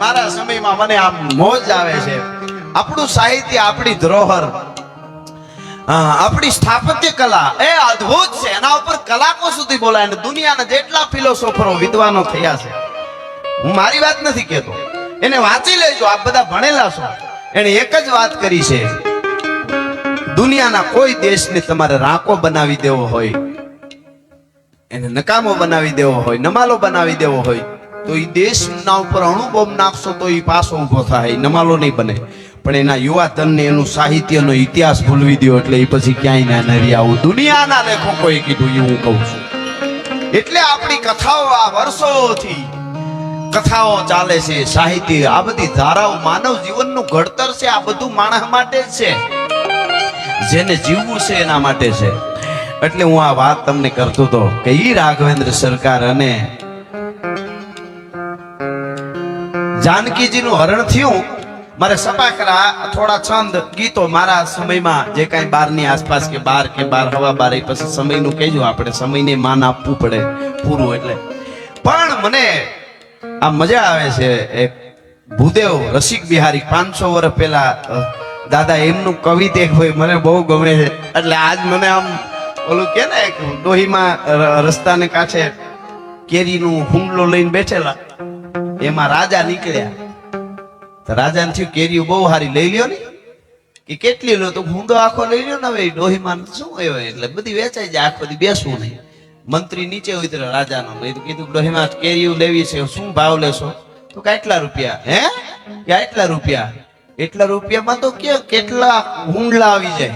મારા સમયમાં મને આમ મોજ આવે છે. આપણું સાહિત્ય આપણી ધરોહર. આપણી સ્થાપત્ય કલા. એ અદ્ભુત છે. એના ઉપર કલાકો સુધી બોલાય ને દુનિયાના જેટલા ફિલોસોફરો વિદ્વાનો થયા છે. હું મારી વાત નથી કહેતો. એને વાંચી લેજો. આપ બધા ભણેલા છો. એને એક જ વાત કરી છે. દુનિયાના કોઈ દેશને તમારે રાંકો બનાવી દેવો હોય, એને નકામો બનાવી દેવો હોય, નમાલો બનાવી દેવો હોય તો એ દેશના ઉપર અણુબોમ્બ નાખશો તો એ પાછો ઊભો થાય. નમાલો નહીં બને. પણ એના યુવા તનને એનું સાહિત્યનો ઇતિહાસ ભૂલવી દો એટલે એ પછી ક્યાંય ના નરી આવું. દુનિયાના લેખકોએ કીધું એ હું કહું છું. એટલે આપણી કથાઓ આ વર્ષોથી, કથાઓ ચાલે છે, સાહિત્ય, આ બધી ધારાઓ માનવ જીવનનું ઘડતર છે, આ બધું માણસ માટે જ છે. જેને જીવવું છે એના માટે છે. એટલે હું આ વાત તમને કરતો હતો કે ઈ રાઘવેન્દ્ર સરકાર અને જાનકીજીનું હરણ થયું. મારે સપાકરા થોડા છંદ ગીતો મારા સમયમાં જે કાંઈ બારની આસપાસ કે બાર કે બાર, હવા બાર પછી સમયનું કહેજો, આપણે સમયને માન આપવું પડે પૂરું એટલે. પણ મને આ મજા આવે છે એક ભૂદેવ રસિક બિહારી, પાંચસો વર્ષ પહેલા દાદા એમનું કવિતે હોય, મને બહુ ગમે છે. એટલે આજ મને આમ ઓલું કે ને ડોહીમાં રસ્તાને કાંઠે કેરીનું હુમલો લઈને બેઠેલા. એમાં રાજા નીકળ્યા. રાજાને થયું કેરીઓ બહુ હારી લઈ લ્યો ને. કે કેટલી લો તો ભૂંડો આખો લઈ લ્યો ને હવે ડોહીમાં શું એવો એટલે બધી વેચાઈ જાય, આખો દી બેસવું નહીં. મંત્રી નીચે ઉતર્યો રાજાનો. કીધું, ડોહીમાં કેરીઓ લેવી છે, શું ભાવ લેશો? તો કેટલા રૂપિયા. હે? કે આટલા રૂપિયા? એટલા રૂપિયામાં તો કે, કેટલા હુંડલા આવી જાય.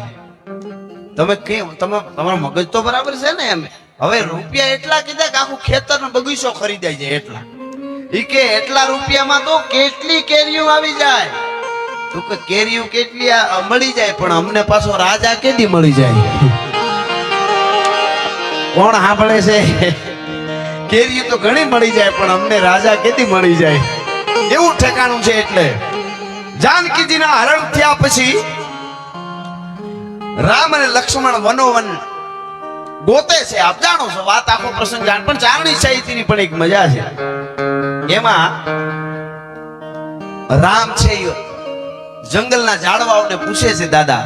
તમે કેમ તમે, તમારો મગજ તો બરાબર છે ને એમ. હવે રૂપિયા એટલા કીધા કે આખું ખેતર બગીચો ખરીદાઈ જાય એટલા. ઈ એટલા રૂપિયામાં તો કેટલી કેરીઓ આવી જાય? તો કે કેરીઓ કેટલી મળી જાય, પણ અમને પાછો રાજા કેદી મળી જાય? કોણ સાંભળે છે? કેરીઓ તો ઘણી મળી જાય, પણ અમને રાજા કેદી મળી જાય? એવું ઠેકાણું છે એટલે. જાનકીજીના હરણ થયા પછી રામ અને લક્ષ્મણ વનોવન ગોતે છે. આપ જાણો છો, વાત આખો પ્રસંગ જાણ, પણ ચારણી સાહિત્યની પણ એક મજા છે. એમાં રામ છે જંગલના ઝાડવાઓને પૂછે છે, દાદા,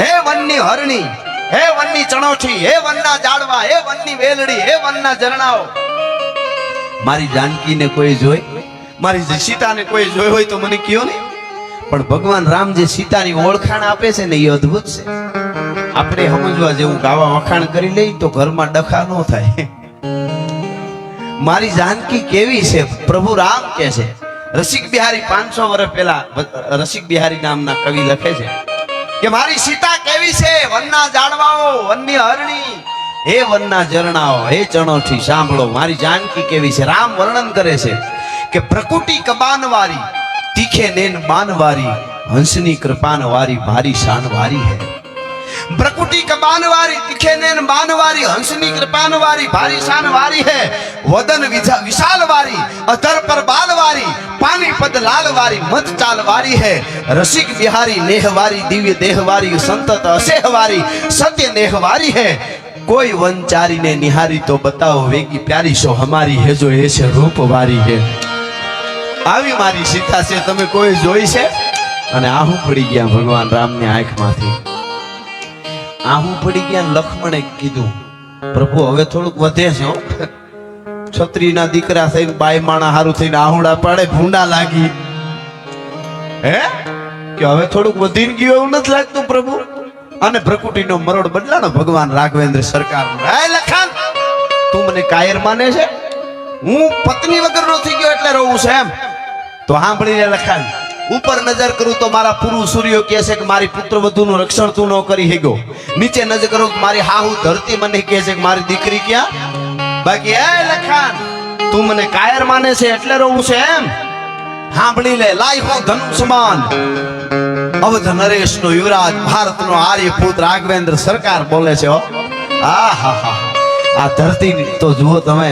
હે વનની હરણી, હે વનની ચણોઠી, હે વનના ઝાડવા, હે વનની વેલડી, હે વનના ઝરણાઓ. મારી જાનકીને કોઈ જોઈ, મારી સીતાને કોઈ જોઈ હોય તો મને કયો ને? પણ ભગવાન રામ જે સીતાની ઓળખાણ આપે છે ને, એ અદ્ભુત છે. આપણે સમજવા જેવું ગાવા વખાણ કરી લઈ તો ઘરમાં ડખા ન થાય. મારી જાનકી કેવી છે? પ્રભુ રામ કે છે. રસિક બિહારી પાંચસો વર્ષ પહેલા, રસિક બિહારી નામના કવિ લખે છે કે મારી સીતા કેવી છે? વનના ઝાડવાઓ વનની હરણી. હે વનના ઝરણાઓ, હે ચણોઠી સાંભળો, મારી જાનકી કેવી છે? રામ વર્ણન કરે છે કે પ્રકૃતિ કબાનવારી, તીખે નેન બાનવારી, હંસની કૃપાનવારી ભારી શાનવારી હે. પ્રકૃતિ કબાનવારી તીખે નેન બાનવારી હંસની કૃપાનવારી ભારી શાનવારી હે વદન વિશાલ વારી અધર પર બાલવારી પાણી પદ લાલવારી મત ચાલવારી હે રસિક બિહારી નેહવારી દિવ્ય દેહવારી સંતત અસેહવારી સત્ય નેહવારી હે કોઈ વનચારીને નિહારી તો બતાવો વેગી પ્યારી સો હમારી હે જો એ છે રૂપ વારી હે આવી મારી સીતા છે તમે કોઈ જોઈ છે અને આહું પડી ગયા ભગવાન રામની આંખમાંથી. આહું પડી ગયા લક્ષ્મણે કીધું, પ્રભુ, હવે થોડુંક વધે છે છત્રીના દીકરા થઈને બાય માણા હારું થઈને આહુડા પાડે, ભૂંડા લાગી. હે? કે હવે થોડુંક વધી ગયું એવું નથી લાગતું, પ્રભુ? અને પ્રકૃતિનો મરોડ બદલાનો ભગવાન રાઘવેન્દ્ર સરકાર હે, લખાણ? તું મને કાયર માને છે? હું પત્ની વગર નો થઈ ગયો એટલે રહું છું એમ. તો સાંભળીને લખાણ. ઉપર નજર કરું તો મારા પુરુષ સૂર્ય કહે છે કે મારી પુત્ર વધુનું રક્ષણ તું ન કરી હેગો. નીચે નજર કરું મારી હાહુ ધરતી મને કહે છે કે મારી દીકરી ક્યાં? બાકી, એ લખાણ, તું મને કાયર માને છે એટલે રહું છે એમ. સાંભળી લે લાઈ હું ધનુષમાન અવધ નરેશ નો યુવરાજ ભારત નો આર્યપુત્ર રાઘવેન્દ્ર સરકાર બોલે છે આ, હા હા આ ધરતી તો જુઓ તમે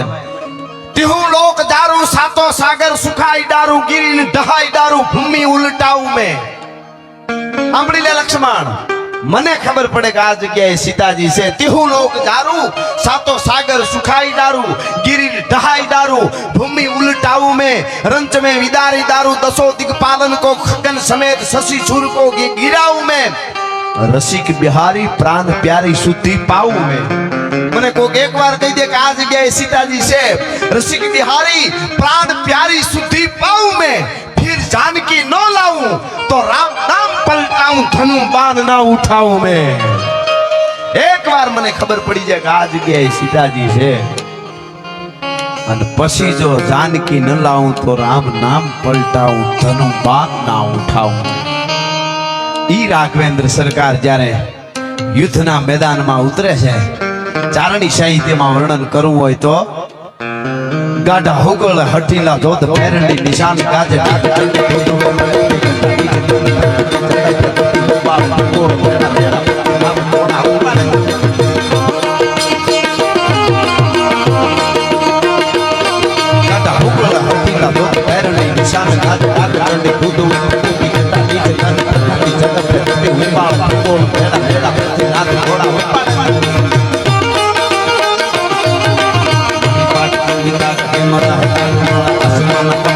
ડારું સાતો સાગર સુખાઈ ડારું ગીરી દહાઈ ડારું ભૂમિ ઉલટાવું મેં. સાંભળી લે લક્ષ્મણ. મને ખબર પડે કે આ જગ્યાએ સીતાજી છે. તિહુ લોક દારૂ સાતો સાગર સુખાઈ દારૂ ગિરી ઢહાઈ દારૂ ભૂમિ ઉલટાવું મે. રંચ મે વિદારી દારૂ, દસો દિગપાલન કો ખગન સમેત શશી સુર કો ગિરાવું મે. રસિક બિહારી પ્રાણ પ્યારી શુદ્ધિ પાવું મેં. અને કોક એક કહી દે કે આ જગ્યાએ સીતાજી છે. રસિક બિહારી, પ્રાણ પ્યારી સુધી પાઉં મેં. ફિર જાનકી ન લાવું, તો રામ નામ પલટાઉં ધનુ બાણ ના ઉઠાઉં મેં. એક મને ખબર પડી જાય કે આ જગ્યાએ સીતાજી છે. અને પછી જો જાનકી ન લાવું, તો રામ નામ પલટાવું ધનુ બાદ ના ઉઠાવું ઈ રાઘવેન્દ્ર સરકાર જ્યારે યુદ્ધના મેદાનમાં ઉતરે છે ચારણી સાહિત્યમાં વર્ણન કરવું હોય તો ગાઢા હુગળ હઠીલા ધોધ પેરંડી નિશાન ગાજે ગાઢા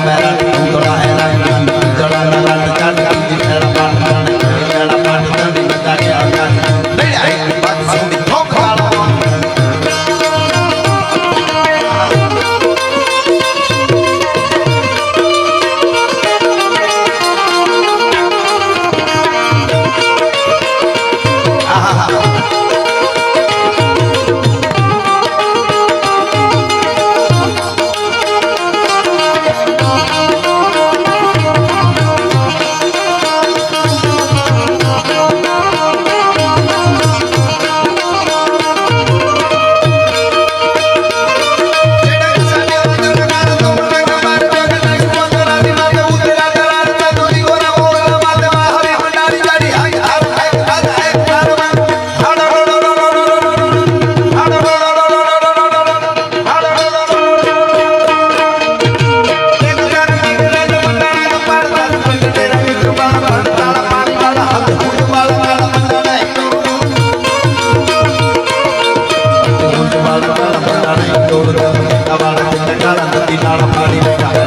मेरी la party, venga.